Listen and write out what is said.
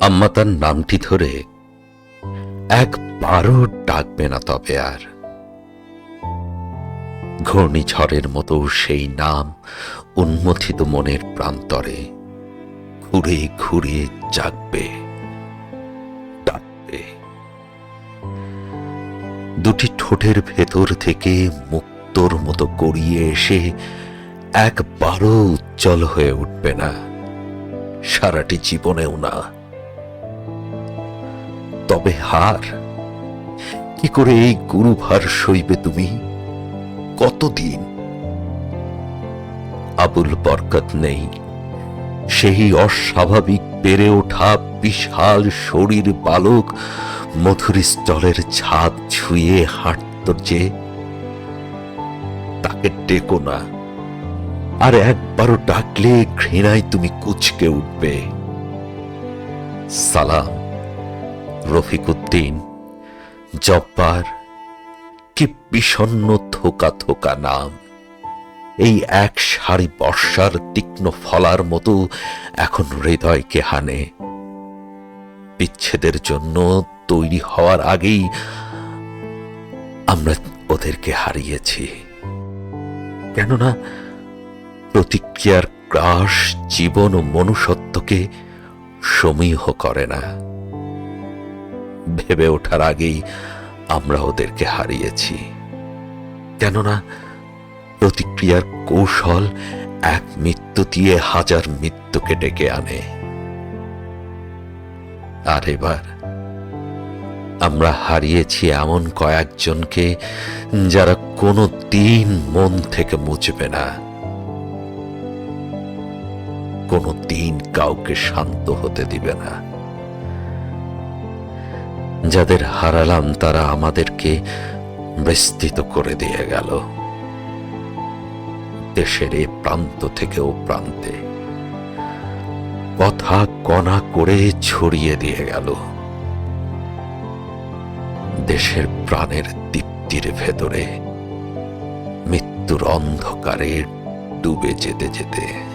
আম্মা তার নামটি ধরে একবারও ডাকবে না তবে আর। ঘূর্ণিঝড়ের মতো সেই নাম উন্মথিত মনের প্রান্তরে ঘুরে ঘুরে জাগবে, ডাকবে। দুটি ঠোঁটের ভেতর থেকে মুক্তোর মতো গড়িয়ে এসে একবারও উজ্জ্বল হয়ে উঠবে না, সারাটি জীবনেও না। তবে হার। কি করে এই গুরুভার সইবে তুমি? কতদিন? আবুল বরকত নেই। সেই অস্বাভাবিক বেড়ে ওঠা, বিশাল শরীর বালক মধুর স্থলের ছাদ ছুঁয়ে হাঁটত যে। তাকে ডেকো না। আর একবারও ডাকলে ঘৃণায় তুমি কুচকে উঠবে। সালাম। রফিকুদ্দিন, জব্বার, কি বিষণ্ন থোকা থোকা নাম। এই এক সারি বর্ষার তীক্ষ্ণ ফলার মতো এখন হৃদয়কে হানে। বিচ্ছেদের জন্য তৈরি হওয়ার আগেই আমরা ওদেরকে হারিয়েছি। কেননা প্রতিক্রিয়ার গ্রাস জীবন ও মনুষ্যত্বকে সমীহ করে না। ভেবে ওঠার আগেই আমরা ওদেরকে হারিয়েছি। কেননা প্রতিক্রিয়ার কৌশল এক মৃত্যু দিয়ে হাজার মৃত্যুকে ডেকে আনে। আর এবার আমরা হারিয়েছি এমন কয়েকজনকে যারা কোনো দিন মন থেকে মুছবে না। কোনো দিন কাউকে শান্ত হতে দিবে না। যাদের হারালাম তারা আমাদেরকে বিস্তৃত করে দিয়ে গেল। দেশের এ প্রান্ত থেকে ও প্রান্তে। কথা কণা করে ছড়িয়ে দিয়ে গেল। দেশের প্রাণের দীপ্তির ভেতরে মৃত্যুর অন্ধকারে ডুবে যেতে যেতে